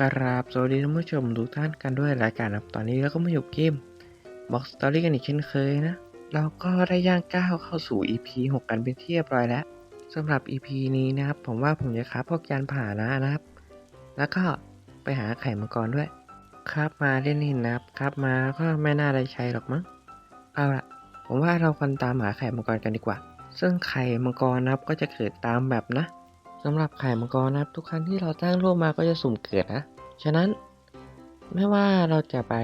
กราบสวัสดีท่านผู้ชมทุกท่านกันด้วยรายการครับตอนนี้เราก็มาอยู่เกมบ็อกสตอรี่กันอีกเช่นเคยนะ เราก็ได้ย่างก้าวเข้าสู่ EP 6 กันเป็นที่เรียบร้อยแล้วสำหรับ EP นี้นะครับผมว่าผมจะค้าพวกยานพานะนะครับ แล้วก็ไปหาไข่มังกรด้วยครับมาเล่นๆนะครับครับมาก็ไม่น่าได้ใช้หรอกมั้งเอาละผมว่าเราควรตามหาไข่มังกรกันดีกว่า ซึ่งไข่มังกรนะครับก็จะเกิดตามแบบนะ สำหรับไข่มังกรนะครับ ทุกครั้งที่เราตั้งรูปมาก็จะสุ่มเกิดนะ ฉะนั้นไม่ว่าเราจะไป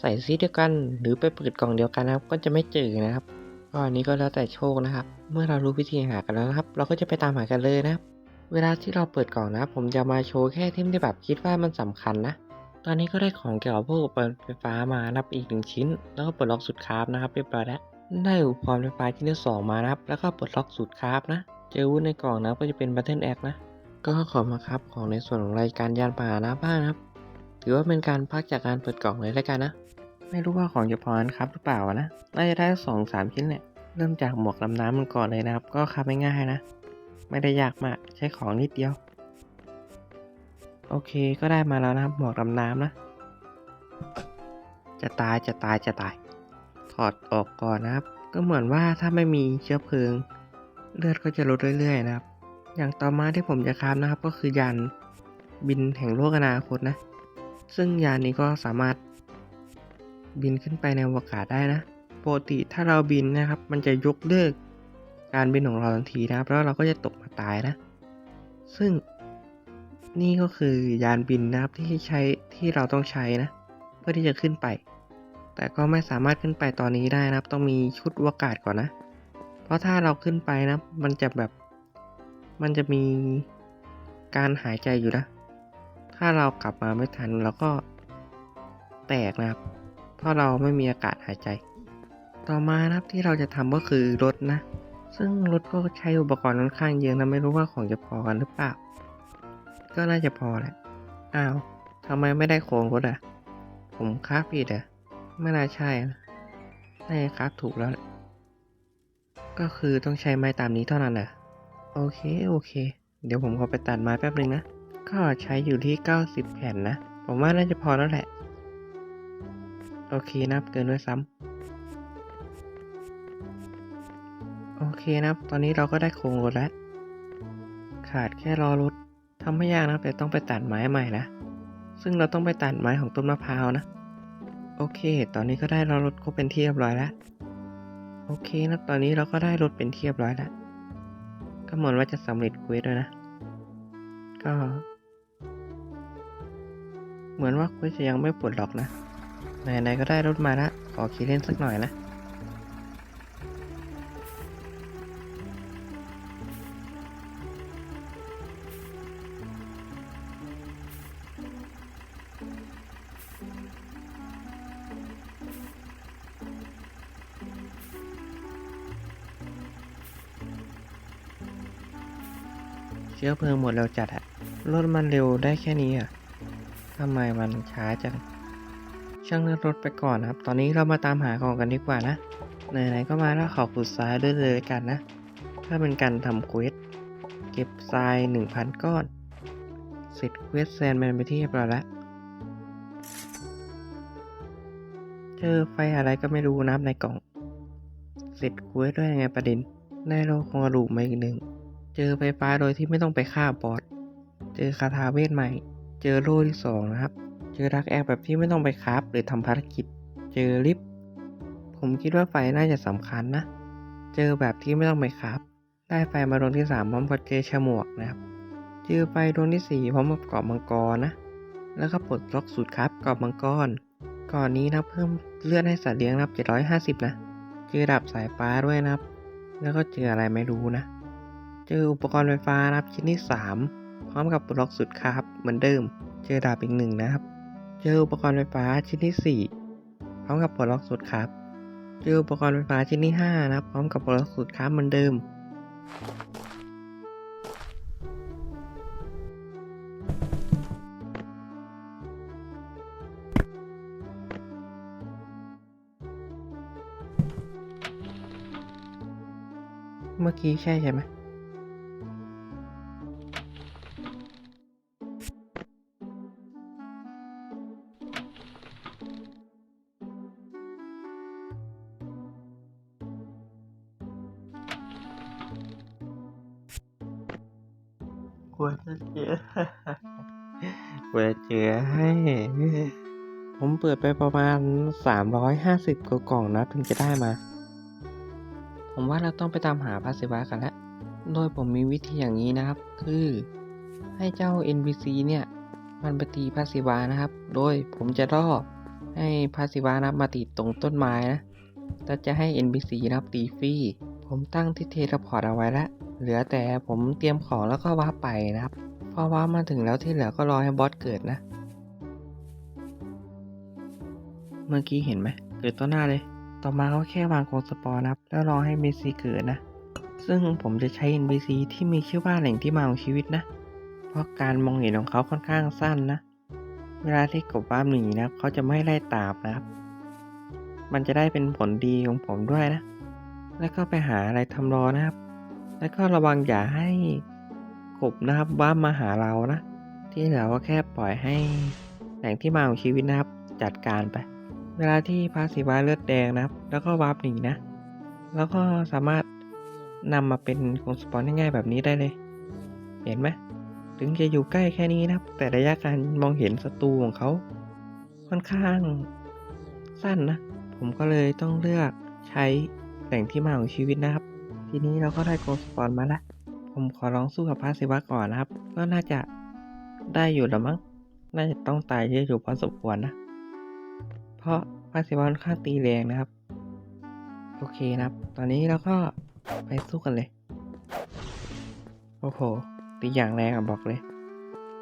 ใส่ซีเดียวกันหรือไปเปิดกล่องเดียวกันนะครับ ก็จะไม่เจอนะครับก็อันนี้ก็แล้วแต่โชคนะครับ เมื่อเรารู้วิธีหากันแล้วนะครับ เราก็จะไปตามหากันเลยนะครับ เวลาที่เราเปิดกล่องนะ ผมจะมาโชว์แค่ที่ที่แบบคิดว่ามันสำคัญนะ ตอนนี้ก็ได้ของเกี่ยวกับพวกอุปกรณ์ไฟฟ้ามานับอีกหนึ่งชิ้น แล้วก็ปลดล็อกสุดคราฟนะครับเรียบร้อยแล้วได้อุปกรณ์ไฟฟ้าชิ้นที่สองมานะครับ แล้วก็ปลดล็อกสุดคราฟนะ เจอวุธในกล่องนะก็จะเป็นบัตเทิลแอคนะ ก็ขอมาครับของในส่วนของรายการยานพาหนะบ้างนะครับ ถือว่าเป็นการพักจากการเปิดกล่องเลยแล้วกันนะ ไม่รู้ว่าของจะพอนะครับหรือเปล่านะ น่าจะได้สองสามชิ้นแหละเริ่มจากหมวกลำน้ำมันก่อนเลยนะครับ ก็คับง่ายๆนะ ไม่ได้ยากมาก ใช้ของนิดเดียว โอเค ก็ได้มาแล้วนะครับหมวกลำน้ำนะ จะตายจะตายจะตาย ถอดออกก่อนนะครับ ก็เหมือนว่าถ้าไม่มีเชื้อเพลิง เลือดก็จะลดเรื่อยๆนะครับ อย่างต่อมาที่ผมจะคราฟนะครับก็คือยานบินแห่งโลกอนาคตนะ ซึ่งยานนี้ก็สามารถบินขึ้นไปในอวกาศได้นะปกติถ้าเราบินนะครับ มันจะยกเลิกการบินของเราทันทีนะครับ แล้วเราก็จะตกมาตายนะ ซึ่งนี่ก็คือยานบินนะครับที่ใช้ที่เราต้องใช้นะ เพื่อที่จะขึ้นไป แต่ก็ไม่สามารถขึ้นไปตอนนี้ได้นะครับ ต้องมีชุดอวกาศก่อนนะ ราะถ้าเราขึ้นไปนะ มันจะแบบ มันจะมีการหายใจอยู่นะ ถ้าเรากลับมาไม่ทันเราก็แตกนะครับ เพราะเราไม่มีอากาศหายใจ ต่อมานะครับที่เราจะทำก็คือรถนะ ซึ่งรถก็ใช้อุปกรณ์ค่อนข้างเยอะนะไม่รู้ว่าของจะพอกันหรือเปล่า ก็น่าจะพอแหละ อ้าวทำไมไม่ได้โครงรถอะ ผมคาฟผิดอะ ไม่น่าใช่นะน่าจะคราฟถูกแล้วแหละ ก็คือต้องใช้ไม้ตามนี้เท่านั้นแหละโอเค โอเค เดี๋ยวผมขอไปตัดไม้แป๊บนึงนะ ก็ใช้อยู่ที่ 90 แผ่นนะ ผมว่าน่าจะพอแล้วแหละ โอเคนะครับเกินด้วยซ้ำโอเคนะครับ ตอนนี้เราก็ได้โครงรถแล้ว ขาดแค่รอรถทำไม่ยากนะแต่ต้องไปตัดไม้ใหม่นะ ซึ่งเราต้องไปตัดไม้ของต้นมะพร้าวนะ โอเค ตอนนี้ก็ได้รอรถครบเป็นที่เรียบร้อยแล้ว โอเคนะ ตอนนี้เราก็ได้รถเป็นเทียบร้อยแล้ว ก็เหมือนว่าจะสำเร็จเควสด้วยนะ ก็ เหมือนว่าเควสจะยังไม่ปลดล็อกนะ ไหนๆก็ได้รถมาละ ขอขี่เล่นสักหน่อยนะ ชื้อเพลิงหมดเร็วจัดอะรถมันเร็วได้แค่นี้อะทำไมมันช้าจัง ช่างเลือกรถไปก่อนครับ ตอนนี้เรามาตามหาของกันดีกว่านะ ไหนๆก็มาแล้วขอขุดทรายด้วยเลยกันนะเพื่อเป็นการทำเควสเก็บทราย 1,000 ก้อน เสร็จเควสแซนแมนไปที่เรียบร้อยแล้ว เจอไฟอะไรก็ไม่รู้นับในกล่อง เสร็จเควสด้วยยังไงประเด็น ได้โลของกระดูกมาอีกหนึ่ง เจอไฟฟ้าโดยที่ไม่ต้องไปฆ่าบอส เจอคาถาเวทใหม่ เจอโล่ที่สองนะครับ เจอรักแอร์แบบที่ไม่ต้องไปคราฟหรือทำภารกิจ เจอลิฟต์ ผมคิดว่าไฟน่าจะสำคัญนะ เจอแบบที่ไม่ต้องไปคราฟ ได้ไฟมาดวงที่สามพร้อมกับเจอฉมวกนะครับ เจอไฟดวงที่สี่พร้อมกับเกาะมังกรนะ แล้วก็ปลดล็อกสูตรครับเกาะมังกร ก่อนนี้นะเพิ่มเลือดให้สัตว์เลี้ยงรับ750 นะ เจอดับสายฟ้าด้วยนะครับ แล้วก็เจออะไรไม่รู้นะ เจออุปกรณ์ไฟฟ้านะครับชิ้นที่ 3 พร้อมกับบล็อกสุดครับเหมือนเดิม เจอดาบอีกหนึ่งนะครับ เจออุปกรณ์ไฟฟ้าชิ้นที่ 4 พร้อมกับบล็อกสุดครับ เจออุปกรณ์ไฟฟ้าชิ้นที่5นะครับพร้อมกับบล็อกสุดครับเหมือนเดิม เมื่อกี้ใช่ใช่ไหม วจะเจอควรจะเจอให้ ผมเปิดไปประมาณ 350กว่ากล่องนะถึงจะได้มา ผมว่าเราต้องไปตามหาพาสิวะกันแล้วโดยผมมีวิธีอย่างนี้นะครับ คือให้เจ้า NPC เนี่ย มันไปตีพาสิวานะครับ โดยผมจะล่อให้พาสิวานะมาติดตรงต้นไม้นะแล้วจะให้ NPC นะครับตีฟรีผมตั้งที่เทเลพอร์ตเอาไว้แล้ว เหลือแต่ผมเตรียมของแล้วก็ว้าไปนะครับ พอว้ามาถึงแล้วที่เหลือก็รอให้บอสเกิดนะ เมื่อกี้เห็นไหม เกิดต่อหน้าเลย ต่อมาก็แค่วางโคสปอร์นะครับ แล้วรอให้เมสซี่เกิดนะ ซึ่งผมจะใช้ NPC ที่มีชื่อว่าแหล่งที่มาของชีวิตนะ เพราะการมองเห็นของเขาค่อนข้างสั้นนะ เวลาที่กบว้ามหนีนะครับ เขาจะไม่ไล่ตามนะครับ มันจะได้เป็นผลดีของผมด้วยนะ แล้วก็ไปหาอะไรทำรอนะครับ แล้วก็ระวังอย่าให้กบนะครับว้ามาหาเรานะ ที่เหลือก็แค่ปล่อยให้แหล่งที่มาของชีวิตนะครับจัดการไป เวลาที่พาสีวาเลือดแดงนะครับ แล้วก็วาร์ปหนีนะ แล้วก็สามารถนำมาเป็นกรงสปอนง่ายๆแบบนี้ได้เลย เห็นไหมถึงจะอยู่ใกล้แค่นี้นะครับ แต่ระยะการมองเห็นศัตรูของเขาค่อนข้างสั้นนะ ผมก็เลยต้องเลือกใช้แหล่งที่มาของชีวิตนะครับ ทีนี้เราก็ได้โกลสปอนมาแล้วผมขอลองสู้กับพาสิวะก่อนนะครับ ก็น่าจะได้อยู่ละมั้ง น่าจะต้องตายเยอะอยู่พอสมควรนะ เพราะพาสิวะค่อนข้างตีแรงนะครับ โอเคนะครับ ตอนนี้เราก็ไปสู้กันเลย โอ้โห ตีอย่างแรงอะบอกเลย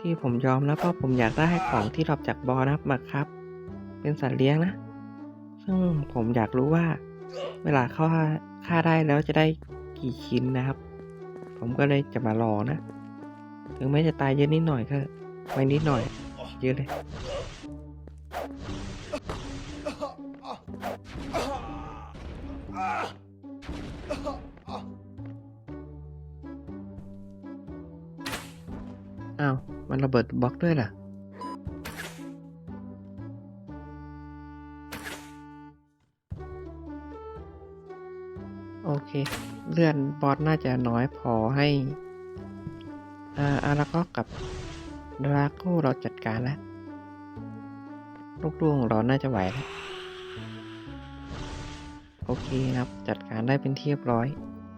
ที่ผมยอมนะเพราะผมอยากได้ของที่ดรอปจากบอนะครับมาครับ เป็นสัตว์เลี้ยงนะ ซึ่งผมอยากรู้ว่า เวลาเข้าฆ่าได้แล้วจะได้ กี่ชิ้นนะครับ ผมก็เลยจะมาลองนะ ถึงแม้จะตายเยอะนิดหน่อยก็ไม่นิดหน่อย เยอะเลยอ้าว มันระเบิดบล็อกด้วยล่ะ เค เลื่อนบอสน่าจะน้อยพอให้อ่าอาราก็กับดราโก้เราจัดการแล้วลูกดวงเราน่าจะไหวแล้วโอเคครับ จัดการได้เป็นที่เรียบร้อย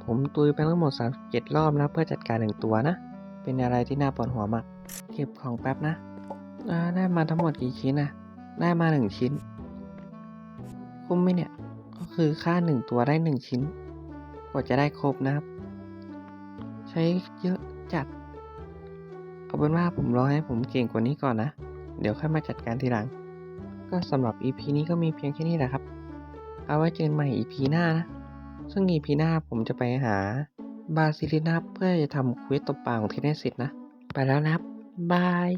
ผมตุยไปทั้งหมด 37 รอบนะเพื่อจัดการหนึ่งตัวนะ เป็นอะไรที่น่าปวดหัวมาก เก็บของแป๊บนะได้มาทั้งหมดกี่ชิ้นนะได้มาหนึ่งชิ้น คุ้มไหมเนี่ย ก็คือค่าหนึ่งตัวได้หนึ่งชิ้น กว่าจะได้ครบนะครับ ใช้เยอะจัด เอาเป็นว่าผมรอให้ผมเก่งกว่านี้ก่อนนะ เดี๋ยวค่อยมาจัดการทีหลัง ก็สำหรับ EP นี้ก็มีเพียงแค่นี้แหละครับ เอาไว้เจอกันใหม่ EP หน้านะ ซึ่ง EP หน้าผมจะไปหาบาซิลินาเพื่อจะทำควสตบปลาของเทนเนสเสร็จนะ ไปแล้วนะครับบาย